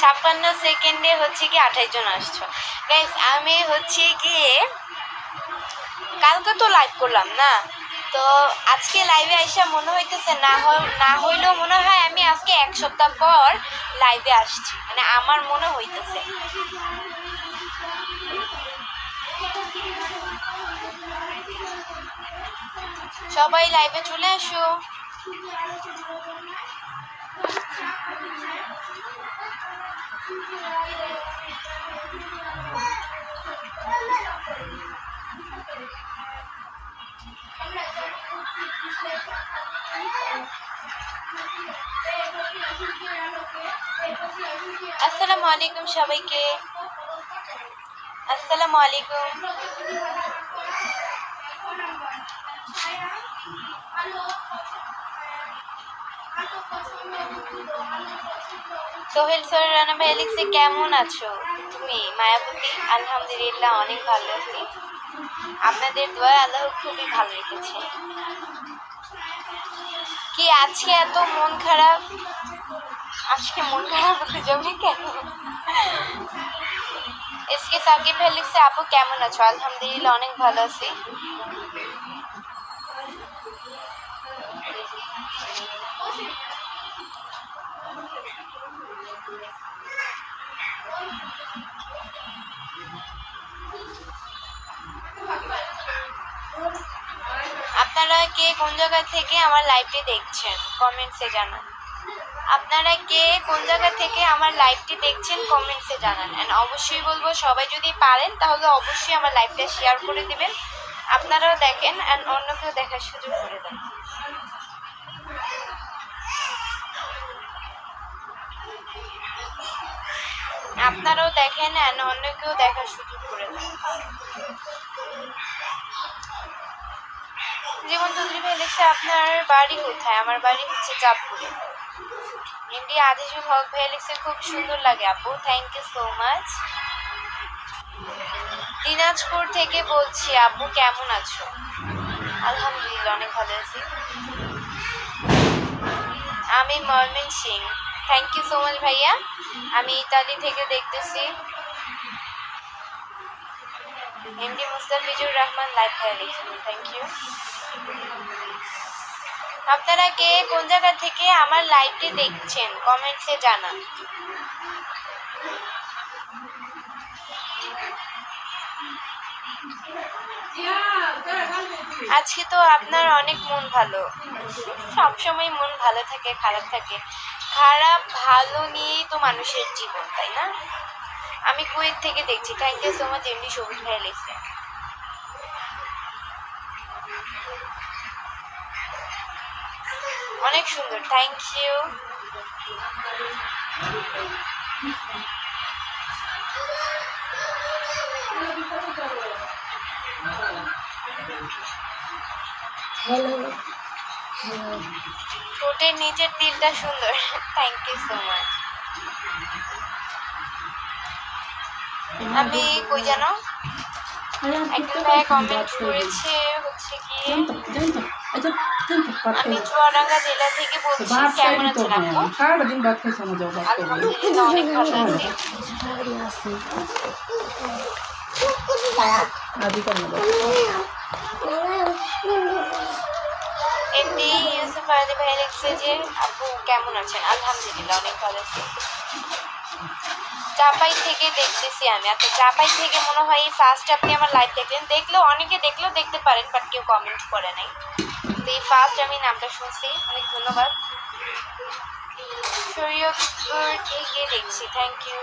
ছাপ্পান্ন সেকেন্ডে হচ্ছে কি আঠাশ জন আসছো। গাইস আমি হচ্ছে গিয়ে কালকে তো লাইভ করলাম না। তো আজকে লাইভে আইসা মনে হইতেছে না না হইলেও মনে হয় আমি আজকে এক সপ্তাহ পর লাইভে আসছি। মানে আমার মনে হইতেছে। সবাই লাইভে চলে আসো। আসসালামু আলাইকুম সবাইকে। আসসালামু আলাইকুম। সোহেল সর রানা ভাই লিখছে কেমন আছো? তুমি মায়াবতী? আলহামদুলিল্লাহ, অনেক ভালো আছি। আপনাদের দোয়া আল্লাহ খুবই ভালো রেখেছে। কি আজকে এত মন খারাপ? আজকে মন খারাপ হতে যাবে কেন? এসকে সাকিব ভাই আপু, কেমন আছো? আলহামদুলিল্লাহ, অনেক ভালো আছি। আপনারা কে কোন জায়গা থেকে আমার লাইভটি দেখছেন? কমেন্টসে জানান। আপনারা কে কোন জায়গা থেকে আমার লাইভটি দেখছেন? কমেন্টসে জানান। অ্যান্ড অবশ্যই বলব, সবাই যদি পারেন, তাহলে অবশ্যই আমার লাইভটা শেয়ার করে দিবেন। আপনারাও দেখেন অ্যান্ড অন্যকেও দেখার সুযোগ করে দেন। আপনারাও দেখেন অ্যান্ড অন্যকেও দেখার সুযোগ করে দেন। জীবন চৌধুরী ভাই লিখছে, আপনার বাড়ি কোথায়? আমার বাড়ি হচ্ছে চাঁদপুরে। এমডি আদিজুল হক ভাই লিখছে, খুব সুন্দর লাগে আপু thank you so much Dinajpur থেকে বলছি, আপু, কেমন আছো? আলহামদুলিল্লাহ, অনেক ভালো আছি। আমি Marmin Singh. Thank you so much ভাইয়া। আমি ইতালি থেকে দেখতেছি। এমডি মুস্তাফিজুর রহমান লাইভ ভাইয়া লিখছেন থ্যাংক ইউ আপনারা কে? কোন জায়গা থেকে আমার লাইভটি দেখছেন? কমেন্টসে জানান। আজকে তো আপনার অনেক মন ভালো। সবসময় মন ভালো থাকে, খারাপ থাকে। খারাপ, ভালো নিয়েই তো মানুষের জীবন, তাই না? আমি কুয়েত থেকে দেখছি। থ্যাংক ইউ সো মাচ এমনি সবুজ ভাই লিখছে অনেক সুন্দর থ্যাংক ইউ হ্যালো হ্যালো ঠোঁটের নিচের তিলটা সুন্দর থ্যাংক ইউ সো মাচ আমি কই জানো? একটা কমেন্ট করেছে হচ্ছে কি আমি চুয়াডাঙ্গা জেলা থেকে বলছি কেমন আছেন আপু সারাদিন ভাত খাইছে না যাও আলহামদুলিল্লাহ অনেক ভালো আছি আদি ইউসুফ আলী ভাই লিখছে যে আপু কেমন আছেন? আলহামদুলিল্লাহ অনেক ভালো আছি। চাপাই থেকে দেখতেছি আমি। আচ্ছা চাপাই থেকে মনে হয় ফার্স্ট আপনি আমার লাইভ দেখলেন। দেখলেও অনেকে দেখলেও দেখতে পারেন বাট কেউ কমেন্ট করে নাই। সত্যি ফার্স্ট আমি নামটা শুনছি, অনেক ধন্যবাদ। শরীয়তপুর থেকে দেখছি? থ্যাংক ইউ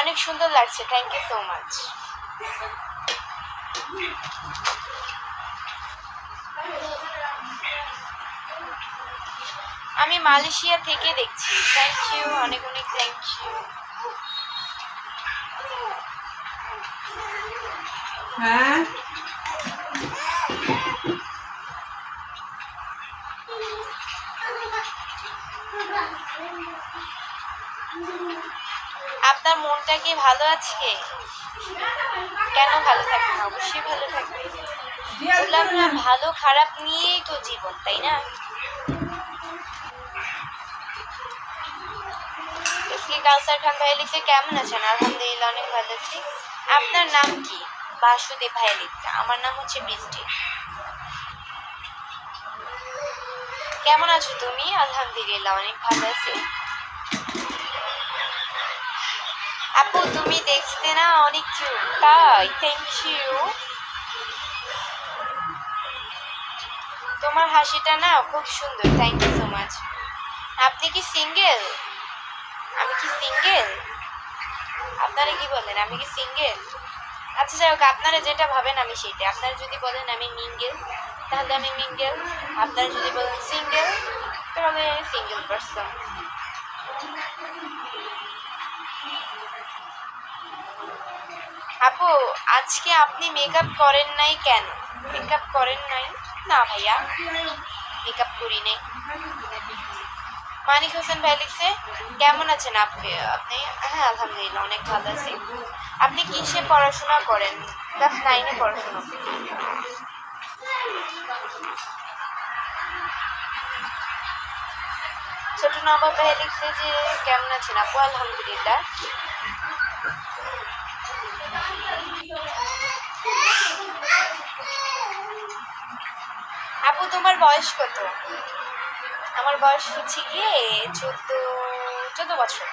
অনেক সুন্দর লাগছে থ্যাংক ইউ সো মাচ আমি মালয়েশিয়া থেকে দেখছি থ্যাংক ইউ অনেক অনেক থ্যাংক ইউ হ্যাঁ? আপনার মনটা কি ভালো আছে কেন ভালো থাকবে না? অবশ্যই ভালো থাকবে। বললাম না ভালো, খারাপ নিয়েই তো জীবন, তাই না? কাউসার খান ভাই লিখছে কেমন আছেন? আলহামদুলিল্লাহ, অনেক ভালো আছি। আপনার নাম কি? বাসুদেব ভাই লিখছে আমার নাম হচ্ছে বৃষ্টি কেমন আছো তুমি? আলহামদুলিল্লাহ, অনেক ভালো আছি। আপু, তুমি দেখতে না অনেক কিউট তাই থ্যাংক ইউ তোমার হাসিটা না খুব সুন্দর। থ্যাংক ইউ সো মাচ আপনি কি সিঙ্গেল আমি কি সিঙ্গেল আপনারা কি বলেন? আমি কি সিঙ্গেল আচ্ছা যাই হোক, আপনারা যেটা ভাবেন আমি সেটা আপনারা যদি বলেন আমি মিঙ্গেল তাহলে আমি মিঙ্গেল আপনারা যদি বলেন সিঙ্গেল তাহলে আমি সিঙ্গেল পার্সন আপু, আজকে আপনি মেকআপ করেন নাই কেন? মেকআপ করেন নাই? না, ভাইয়া। মেকআপ করি নাই। মানিক হোসেন ভাই লিখছে, কেমন আছেন আপনি? আপনি হ্যাঁ আলহামদুলিল্লাহ, অনেক ভালো আছি। আপনি কিসে পড়াশোনা করেন? ক্লাস নাইনে পড়াশোনা করেন। ছোট নবাব ভাই লিখছে যে, কেমন আছেন আপু? আলহামদুলিল্লাহ। আপু, তোমার বয়স কত? আমার বয়স হচ্ছে গিয়ে চোদ্দ চোদ্দ বছর।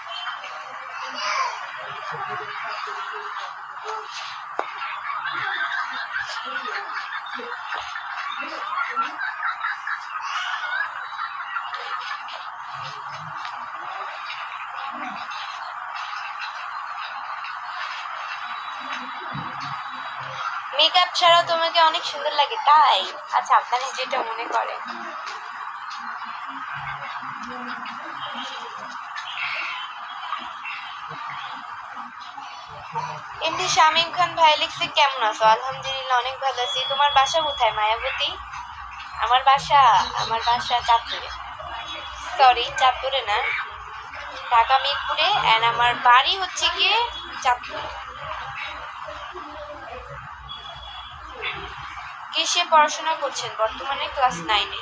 মেকআপ ছাড়াও তোমাকে অনেক সুন্দর লাগে, তাই? আচ্ছা আপনারা যেটা মনে করেন। এমনি শামীম খান ভাই লিখছে, কেমন আছো? আলহামদুলিল্লাহ অনেক ভালো আছি। তোমার বাসা কোথায়, মায়াবতী? আমার বাসা আমার বাসা চাঁদপুরে। সরি চাঁদপুরে না। ঢাকা মিরপুরে অ্যান্ড আমার বাড়ি হচ্ছে গিয়ে চাঁদপুরে। কিসে পড়াশোনা করছেন বর্তমানে? ক্লাস নাইনে।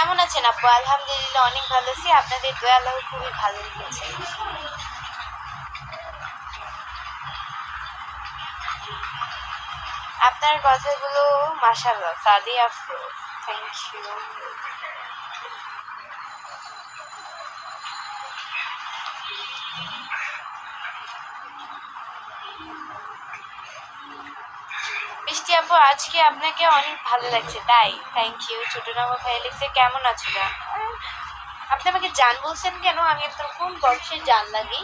কেমন আছেন আপু? আলহামদুলিল্লাহ, অনেক ভালো আছি। আপনাদের দয়া আল্লাহ খুবই ভালো লেগেছে আপনার কথাগুলো মাসাল্লাহ সাদি আফরো থ্যাংক ইউ বৃষ্টি আপু আজকে আপনাকে অনেক ভালো লাগছে। তাই থ্যাংক ইউ ছোট নামা ভাই লিখছে কেমন আছো না আপনি আমাকে জান বলছেন কেন? আমি আপনার কোন বয়সে জান লাগি?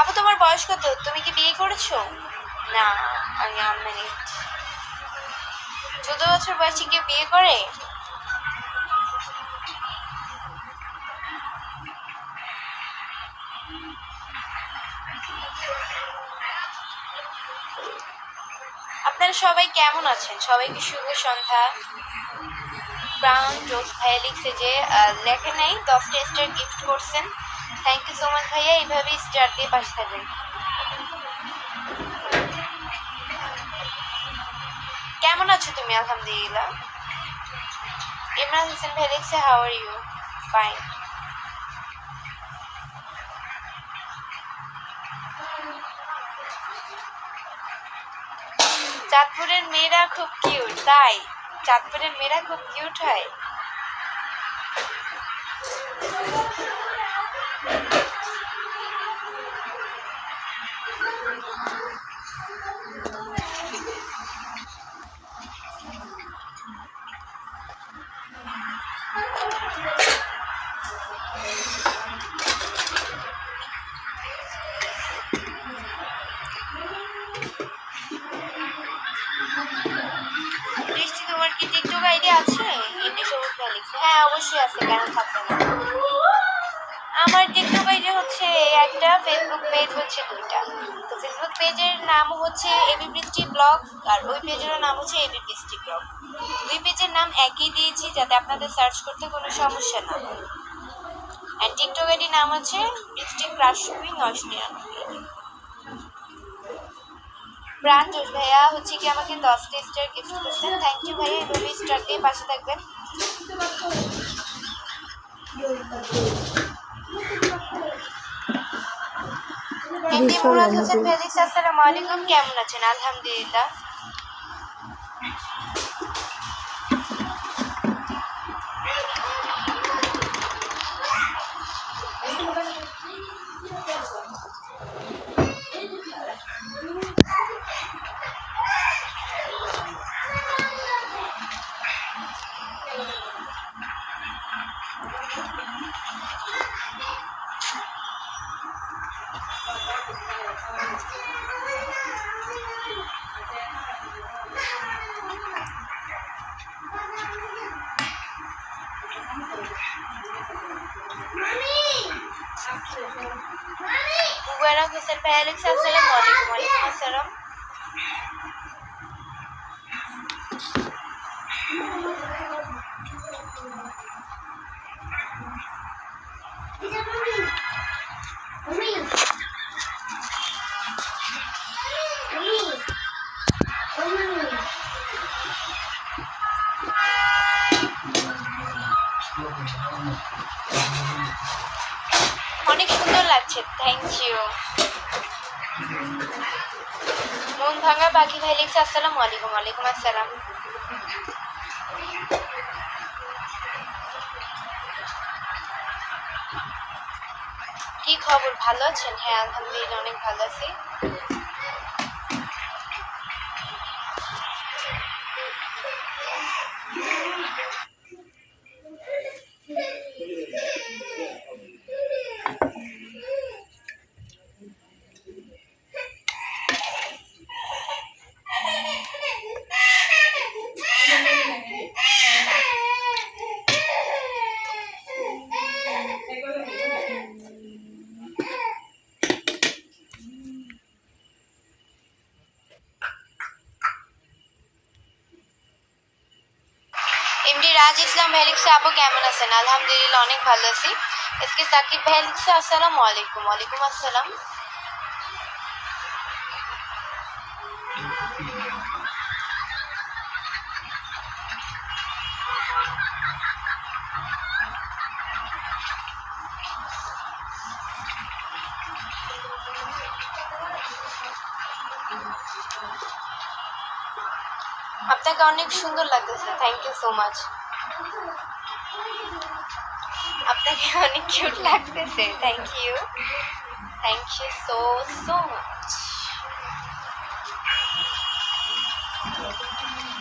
আপু তোমার বয়স কত? তুমি কি বিয়ে করেছ? না, আমি আনম্যারিড চোদ্দ বছর বয়সে কেউ বিয়ে করে? আপনারা সবাই কেমন আছেন? সবাইকে শুভ সন্ধ্যা। ব্রাউন, জোস ভাইয়া লিখছে যে লেখে নাই দশটা স্টার গিফট করছেন। থ্যাংক ইউ সো মাচ ভাইয়া, এইভাবেই স্টার দিয়ে পাশে থাকবেন। কেমন আছো তুমি? আলহামদুলিল্লাহ। ইমরান হোসেন ভাই লিখছে হাউ আর ইউ ফাইন চাঁদপুরের মেয়েরা খুব কিউট তাই চাঁদপুরের মেয়েরা খুব কিউট হয় Thank you. কেন থাকবে না? আমার টিকটক আইডি হচ্ছে একটা ফেসবুক পেজ হচ্ছে দুইটা। তো ফেসবুক পেজের নাম হচ্ছে এবি বৃষ্টি ব্লগ আর ওই পেজেরও নাম হচ্ছে এবি বৃষ্টি ব্লগ দুই পেজের নাম একই দিয়েছি যাতে আপনাদের সার্চ করতে কোনো সমস্যা না হয়। আর টিকটক আইডি নাম হচ্ছে বৃষ্টি ক্রাশ ছবি নয়শো নিরানব্বই জোশ ভাইয়া, হচ্ছে কি আমাকে দশটা স্টার গিফট করছেন? থ্যাংক ইউ ভাইয়া এভাবে স্টার দিয়ে পাশে থাকবেন। ফেলিক্স আসসালামু আলাইকুম কেমন আছেন? আলহামদুলিল্লাহ। মুবারক হোসেন ফেলিক্স আসসালামু অনেক সুন্দর লাগছে। থ্যাংক ইউ মন ভাঙা বাকি ভাই লিখছে, আসসালামু আলাইকুম, ওয়ালাইকুম আসসালাম। কি খবর? ভালো আছেন? হ্যাঁ আলহামদুলিল্লাহ, অনেক ভালো আছি। এমডি রাজ ইসলাম ভ্যালিক্সে আপু কেমন আছেন আলহামদুলিল্লাহ অনেক ভালো আছি এসকে সাকিব ভ্যালিক্সে আসসালামু আলাইকুম ওয়ালাইকুম আসসালাম আপনাকে অনেক সুন্দর লাগতেছে থ্যাংক ইউ সো মাচ আপনাকে অনেক কিউট লাগতেছে thank you thank you so so much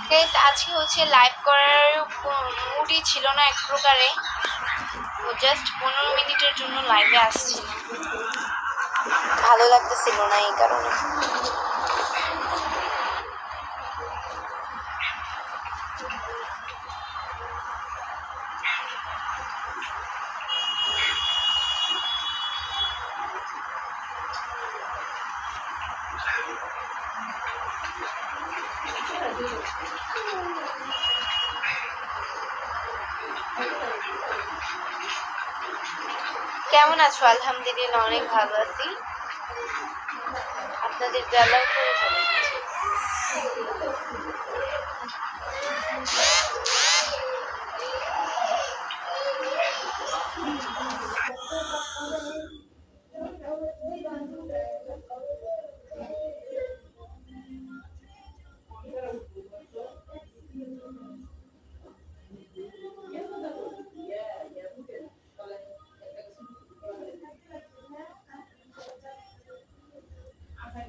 guys আজকে হচ্ছে লাইভ করার মুডই ছিল না এক প্রকারে। জাস্ট পনেরো মিনিটের জন্য লাইভে আসছি ভালো লাগতেছিল না এই কারণে। আছো? আলহামদুলিল্লাহ অনেক ভালো আছি। আপনাদের বেলা করে চলে সো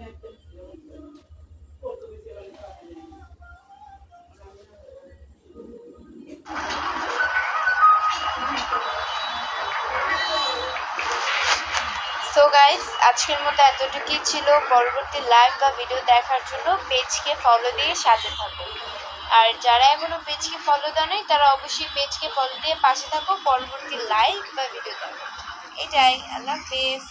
গাইস আজকের মতো এতটুকুই ছিল। পরবর্তী লাইভ বা ভিডিও দেখার জন্য পেজকে ফলো দিয়ে সাথে থাকো আর যারা এখনও পেজকে ফলো দেয় নাই, তারা অবশ্যই পেজকে ফলো দিয়ে পাশে থাকো পরবর্তী লাইভ বা ভিডিও দেখো এটাই, আল্লাহ হাফেজ।